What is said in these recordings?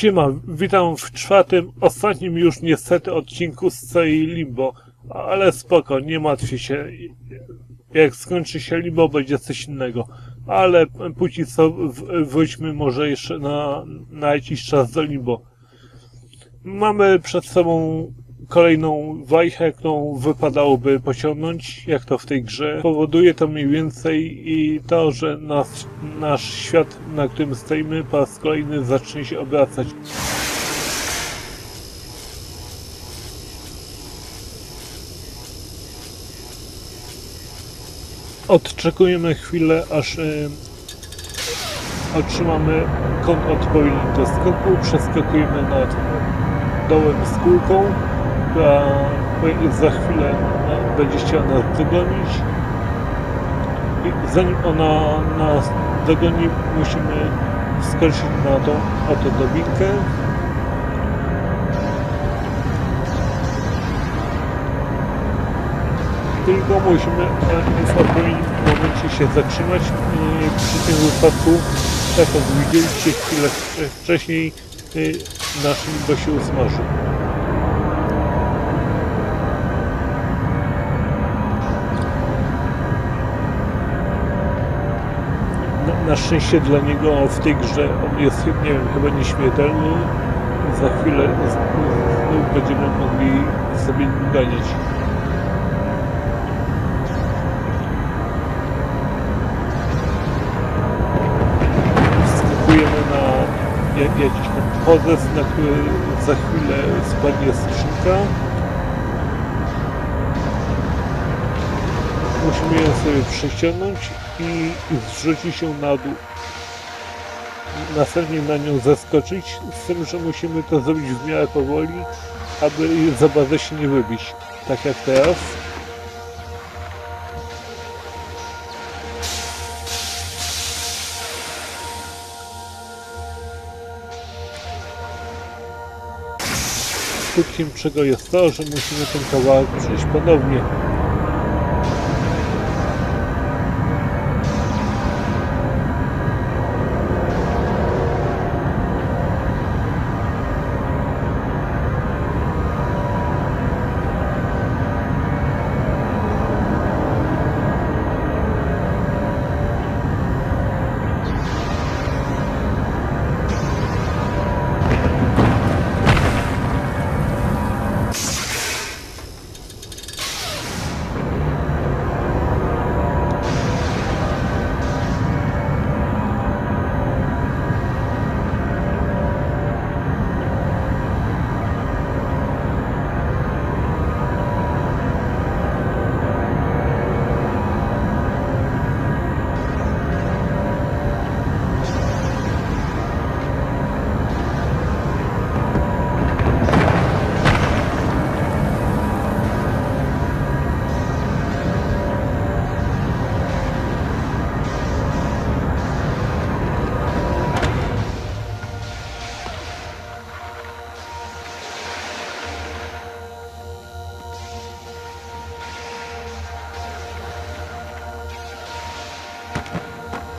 Siema, witam w czwartym, ostatnim już niestety odcinku z całej Limbo, ale spoko, nie martwcie się. Jak skończy się Limbo, będzie coś innego. Ale póki co wróćmy może jeszcze na, na jakiś czas do Limbo. Mamy przed sobą kolejną wajchę, którą wypadałoby pociągnąć, jak to w tej grze. Powoduje to mniej więcej i to, że nas, nasz świat, na którym stoimy, po raz kolejny zacznie się obracać. Odczekujemy chwilę, aż y, otrzymamy kąt odpowiedni do skoku, przeskakujemy nad dołem z kulką, która za chwilę no, będzie chciała nas dogonić. I zanim ona nas dogoni, musimy skoczyć na tą oto dobinkę. Tylko musimy e, w odpowiednim momencie się zatrzymać. Przy tym wypadku, tak jak widzieliście chwilę wcześniej, y, nasz się usmażył. Na, szczęście dla niego w tej grze on jest, nie wiem, chyba nieśmiertelny. Za chwilę znów będziemy mogli sobie ganiać. Wskakujemy na jak, jakiś tam podest, na który za chwilę spadnie skrzynka. Musimy ją sobie przeciągnąć i zrzucić ją na dół. Następnie na nią zaskoczyć, z tym, że musimy to zrobić w miarę powoli, aby za bardzo się nie wybić. Tak jak teraz. Skutkiem czego jest to, że musimy ten kawałek przejść ponownie.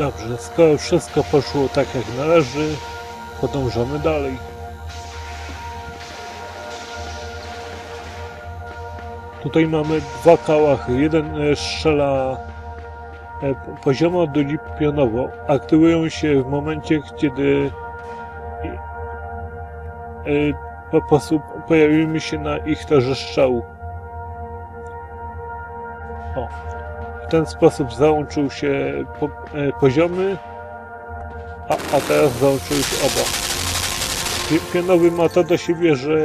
Dobrze, skoro wszystko poszło tak jak należy, podążamy dalej. Tutaj mamy dwa kałachy. Jeden e, strzela e, po- poziomo, drugi pionowo. Aktywują się w momencie, kiedy e, po prostu pojawimy się na ich torze strzału. O, ten sposób załączył się po, e, poziomy, a, a teraz załączyły się oba. Pi- Pionowy ma to do siebie, że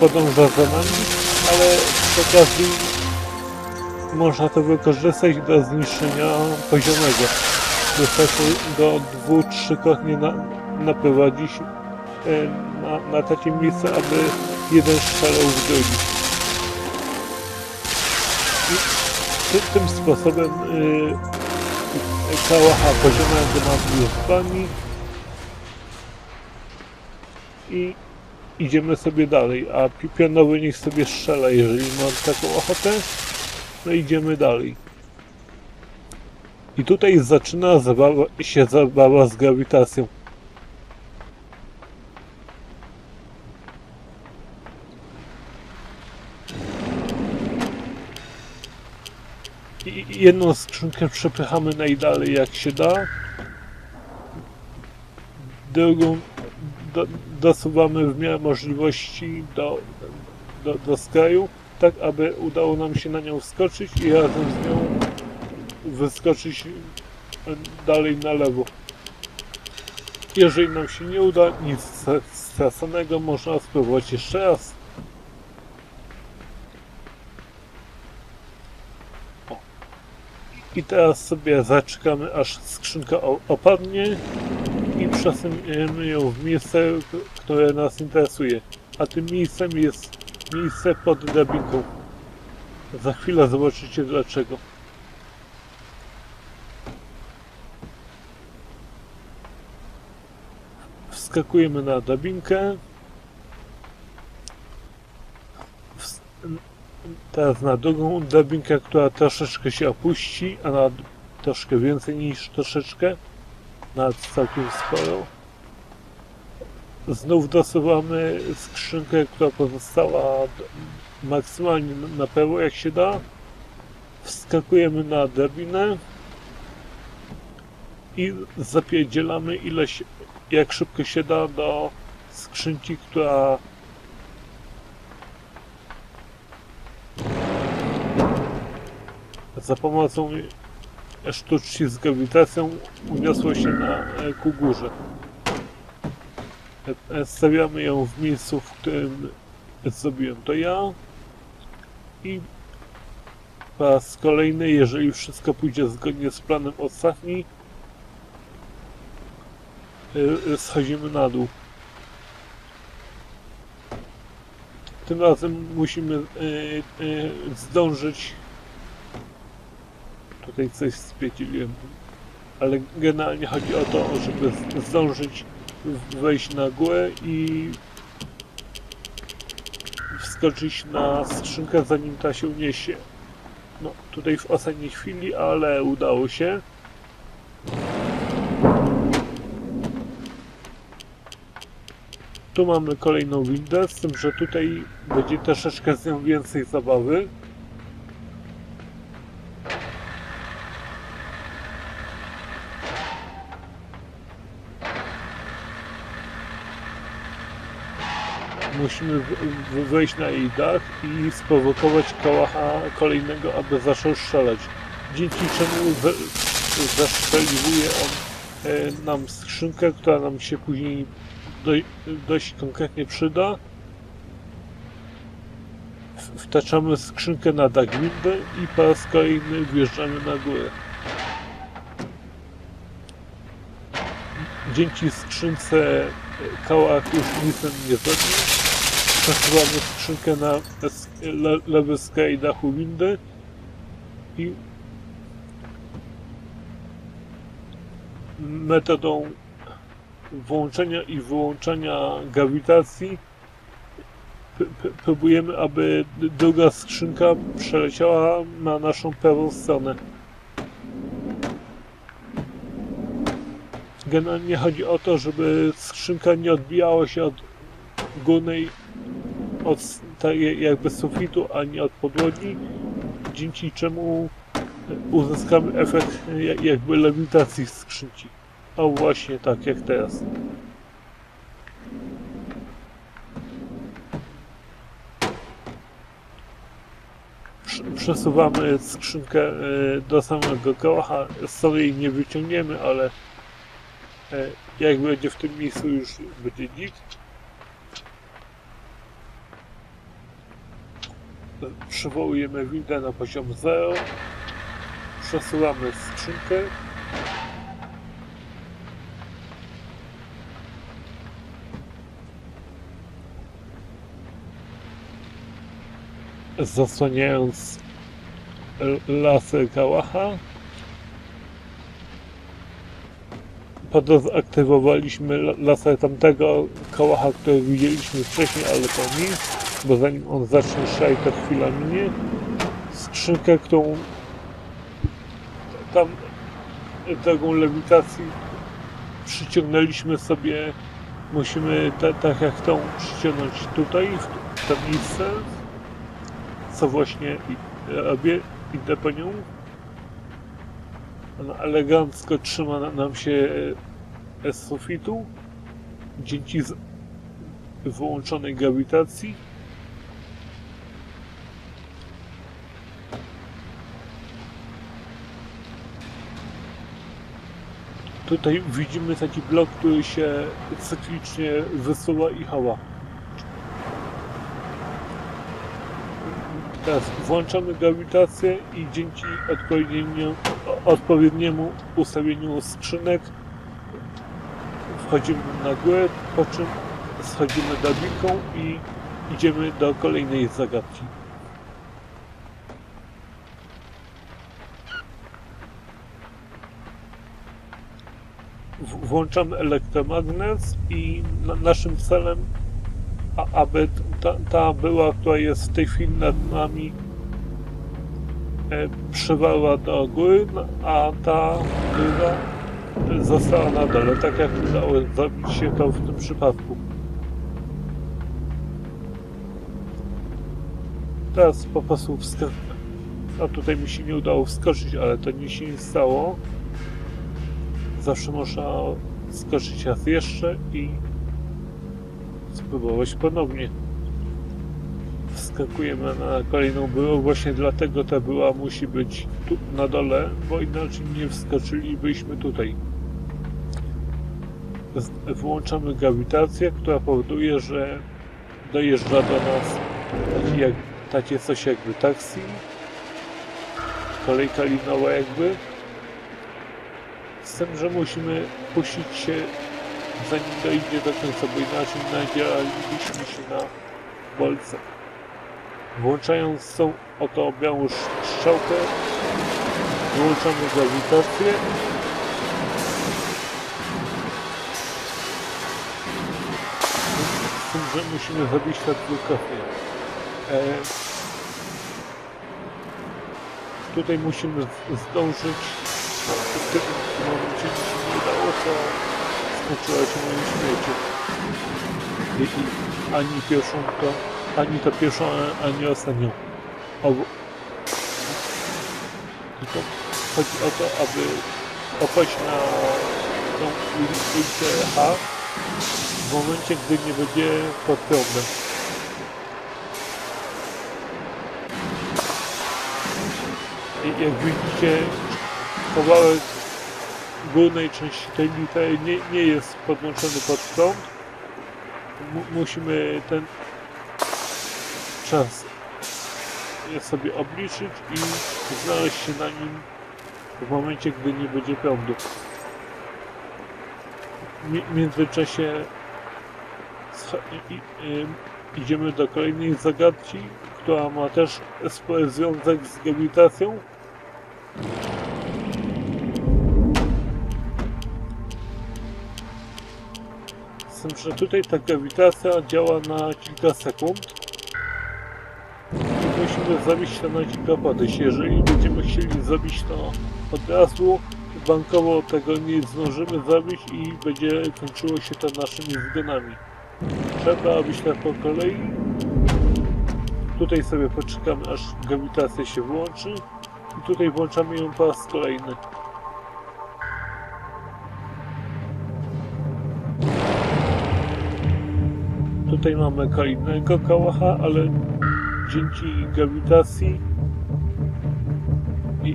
podąża za nami, ale przy okazji można to wykorzystać do zniszczenia poziomego. Wystarczy go dwu, trzykrotnie na, naprowadzić e, na, na takie miejsce, aby jeden strzelał w drugi. Tym sposobem y, kałacha poziomego mamy z i idziemy sobie dalej, a pi- pionowy niech sobie strzela, jeżeli ma taką ochotę, no idziemy dalej. I tutaj zaczyna zabawa, się zabawa z grawitacją. Jedną skrzynkę przepychamy najdalej jak się da. Drugą do, dosuwamy w miarę możliwości do, do, do skraju, tak aby udało nam się na nią wskoczyć i razem z nią wyskoczyć dalej na lewo. Jeżeli nam się nie uda, nic stra- straconego, można spróbować jeszcze raz. I teraz sobie zaczekamy, aż skrzynka opadnie i przesuniemy ją w miejsce, które nas interesuje. A tym miejscem jest miejsce pod drabinką. Za chwilę zobaczycie dlaczego. Wskakujemy na drabinkę. Teraz na drugą drabinkę, która troszeczkę się opuści, a na troszkę więcej niż troszeczkę. Nawet całkiem sporo. Znów dosuwamy skrzynkę, która pozostała maksymalnie na- na prawo jak się da. Wskakujemy na drabinę i zapierdzielamy ile jak szybko się da do skrzynki, która za pomocą sztuczki z grawitacją uniosła się na, e, ku górze. E, e, Stawiamy ją w miejscu, w którym zrobiłem to ja i po raz kolejny, jeżeli wszystko pójdzie zgodnie z planem ostatni, y, schodzimy na dół. Tym razem musimy zdążyć. Tutaj coś spiedzieliłem, ale generalnie chodzi o to, żeby zdążyć wejść na górę i wskoczyć na skrzynkę zanim ta się uniesie. No, tutaj w ostatniej chwili, ale udało się. Tu mamy kolejną windę, z tym, że tutaj będzie troszeczkę z nią więcej zabawy. Musimy wejść na jej dach i sprowokować kałacha kolejnego, aby zaczął strzelać. Dzięki czemu zaszczeliwuje on e, nam skrzynkę, która nam się później doj, dość konkretnie przyda. Wtaczamy skrzynkę na dach windy i po raz kolejny wjeżdżamy na górę. Dzięki skrzynce e, kałach już nic nie zrobi. Przesuwamy skrzynkę na lewy skraj dachu windy i metodą włączenia i wyłączenia grawitacji próbujemy, aby druga skrzynka przeleciała na naszą prawą stronę. Generalnie chodzi o to, żeby skrzynka nie odbijała się od górnej, od jakby sufitu, a nie od podłogi, dzięki czemu uzyskamy efekt ja- jakby lewitacji skrzynki. O właśnie tak jak teraz. Prz- Przesuwamy skrzynkę e, do samego kołacha. Stąd jej nie wyciągniemy, ale e, jak będzie w tym miejscu już będzie git. Przywołujemy windę na poziom 0. Przesuwamy skrzynkę. zasłaniając lasy kałacha. Podaktywowaliśmy la- laser tamtego kałacha, który widzieliśmy wcześniej, ale to nic, bo zanim on zacznie szaj, to chwila minie. Skrzynkę, którą tam drogą lewitacji przyciągnęliśmy sobie, musimy ta- tak jak tą przyciągnąć tutaj, w to miejsce, co właśnie i- robię, idę po nią. Ona elegancko trzyma na- nam się e, z sufitu dzięki z wyłączonej grawitacji. Tutaj widzimy taki blok, który się cyklicznie wysuwa i hała. Teraz włączamy grawitację i dzięki odpowiedniemu, ustawieniu skrzynek wchodzimy na górę, po czym schodzimy drabinką i idziemy do kolejnej zagadki. W- Włączamy elektromagnes i na, naszym celem, aby ta, ta była, która jest w tej chwili nad nami, e, przywała do góry, no, a ta druga została na dole, tak jak udało zrobić się to w tym przypadku. Teraz po prostu wskak... A tutaj mi się nie udało wskoczyć, ale to nie się nie stało. Zawsze można skoczyć raz jeszcze i spróbować ponownie. Wskakujemy na kolejną byłą, właśnie dlatego ta była musi być tu na dole, bo inaczej nie wskoczylibyśmy tutaj. Włączamy grawitację, która powoduje, że dojeżdża do nas jak, takie coś jakby taksi, kolejka linowa jakby, z tym, że musimy puścić się zanim dojdzie do końca, bo inaczej nadzieralibyśmy się na bolce. Włączając tą oto białą strzałkę, włączamy grawitację. Tym, że musimy zrobić tak dwukrotnie. Tutaj musimy zdążyć. W tym momencie mi się nie udało, to skończyła się moim śmiercią. I, i ani pierwszą ani to pierwszą, ani ostatnią. Obu. Tylko chodzi o to, aby opaść na tą uli- ulicę H w momencie, gdy nie będzie pod prądem. Jak widzicie, kawałek górnej części tej litery nie, nie jest podłączony pod prąd. Mu- musimy ten czas sobie obliczyć i znaleźć się na nim w momencie, gdy nie będzie prądu. W międzyczasie ym, idziemy do kolejnej zagadki, która ma też spory związek z grawitacją. Tym, że tutaj ta grawitacja działa na kilka sekund. I musimy zrobić to na kilka podejść. Jeżeli będziemy chcieli zrobić to od razu, bankowo tego nie zdążymy zrobić i będzie kończyło się to naszymi zgonami. Trzeba robić tak po kolei. Tutaj sobie poczekamy aż grawitacja się włączy i tutaj włączamy ją po raz kolejny. Tutaj mamy kolejnego kałacha, ale dzięki grawitacji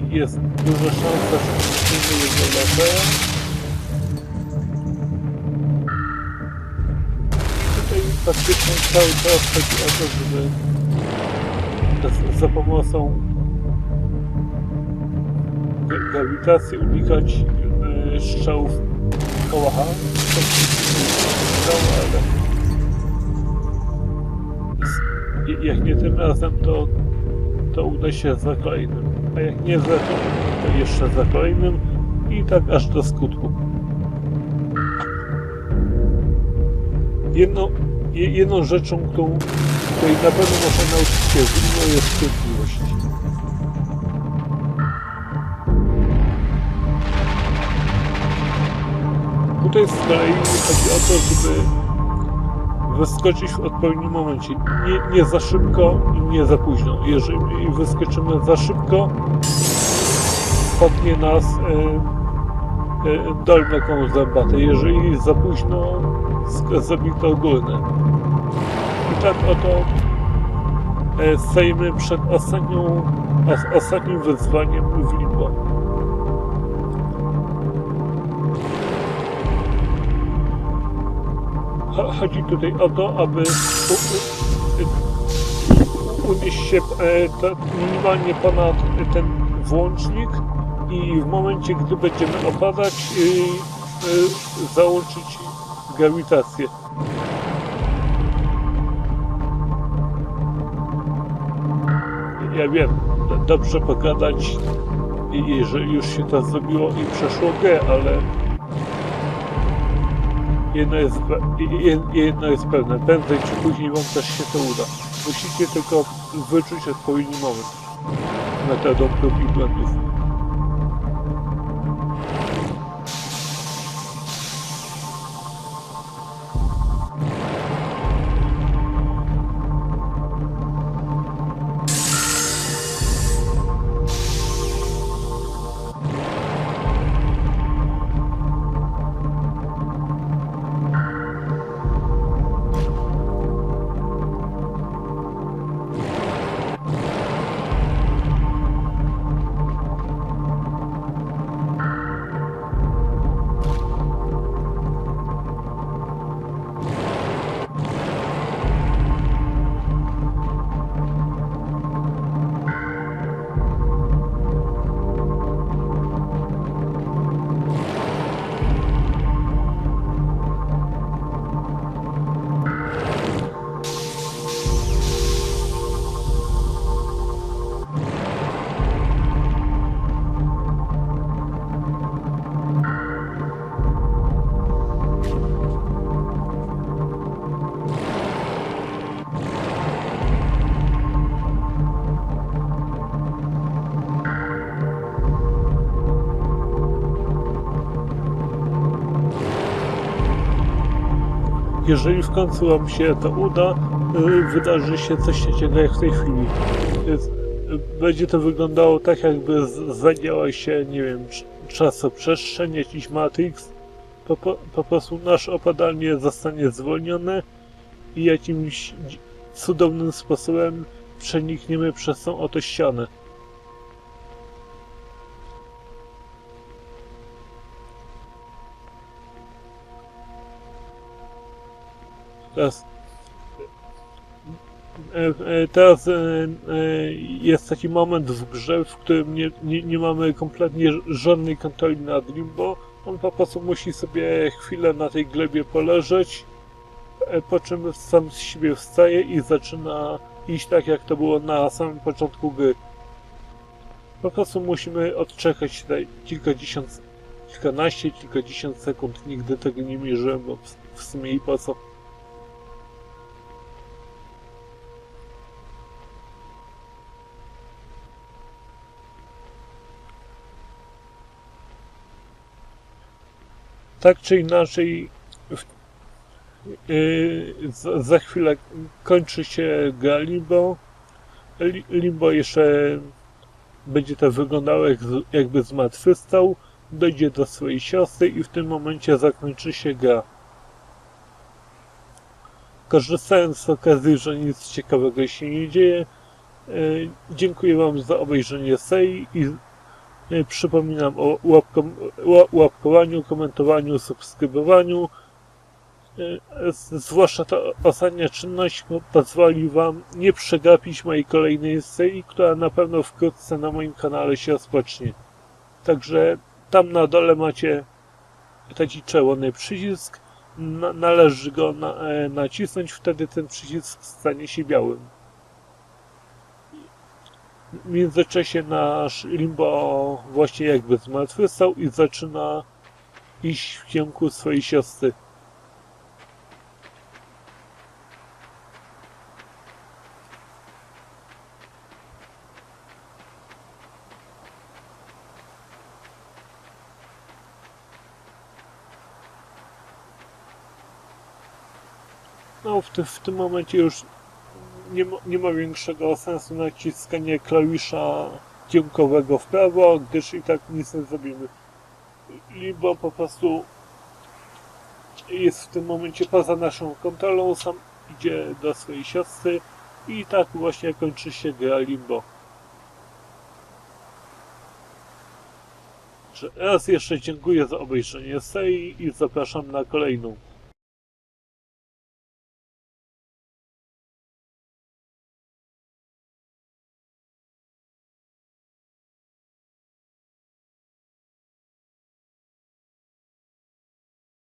jest duża szansa, że zniszczymy jego latera. Tutaj faktycznie cały czas chodzi o to, żeby za- pomocą gra- grawitacji unikać e, strzałów kałacha. To ale jak nie tym razem, to, to uda się za kolejnym. A jak nie za kolejnym, to jeszcze za kolejnym i tak aż do skutku. Jedną, je- jedną rzeczą, którą, której na pewno można nauczyć się w Limo jest cierpliwość. Tutaj z kolei chodzi o to, żeby wyskoczyć w odpowiednim momencie. Nie, nie za szybko i nie za późno. Jeżeli wyskoczymy za szybko, potnie nas e, e, dolne koło zębate. Jeżeli za późno, sk- zrobi to górne. I tak oto e, stajemy przed ostatnią, os, ostatnim wyzwaniem w limbo. Chodzi tutaj o to, aby unieść się e, minimalnie ponad ten włącznik i w momencie, gdy będziemy opadać, y, y, załączyć grawitację. Ja wiem, dobrze pogadać, jeżeli już się to zrobiło i przeszło grę, ale jedno jest, jedno jest pewne, prędzej czy później wam też się to uda. Musicie tylko wyczuć odpowiedni moment metodą prób i błędów. Jeżeli w końcu wam się to uda, y, wydarzy się coś takiego jak w tej chwili. Y, Będzie to wyglądało tak, jakby zadziała się, nie wiem, cz- czasoprzestrzeń, jakiś Matrix. Po, po, po prostu nasze opadanie zostanie zwolnione i jakimś cudownym sposobem przenikniemy przez tą oto ścianę. Teraz E, e, Teraz e, jest taki moment w grze, w którym nie, nie, nie mamy kompletnie żadnej kontroli nad Limbo. On po prostu musi sobie chwilę na tej glebie poleżeć, po czym sam z siebie wstaje i zaczyna iść tak, jak to było na samym początku gry. Po prostu musimy odczekać tutaj kilkadziesiąt, kilkanaście, kilkadziesiąt sekund. Nigdy tego nie mierzyłem, bo w sumie i po co. tak czy inaczej w, yy, za, za chwilę kończy się gra Limbo. Li- Limbo jeszcze będzie to wyglądało jak, jakby zmartwychwstał, dojdzie do swojej siostry i w tym momencie zakończy się gra. Korzystając z okazji, że nic ciekawego się nie dzieje, yy, dziękuję Wam za obejrzenie serii i Przypominam o łapkom, ła- łapkowaniu, komentowaniu, subskrybowaniu. Z- Zwłaszcza ta ostatnia czynność po- pozwoli Wam nie przegapić mojej kolejnej serii, która na pewno wkrótce na moim kanale się rozpocznie. Także tam na dole macie taki czerwony przycisk. Na, należy go e, nacisnąć, wtedy ten przycisk stanie się białym. W międzyczasie nasz Limbo właśnie jakby zmartwychwstał i zaczyna iść w kierunku swojej siostry. No, w, ty, w tym momencie już nie ma, nie ma większego sensu naciskanie klawisza kierunkowego w prawo, gdyż i tak nic nie zrobimy. Limbo po prostu jest w tym momencie poza naszą kontrolą, sam idzie do swojej siostry i tak właśnie kończy się gra Limbo. Raz jeszcze dziękuję za obejrzenie serii i zapraszam na kolejną.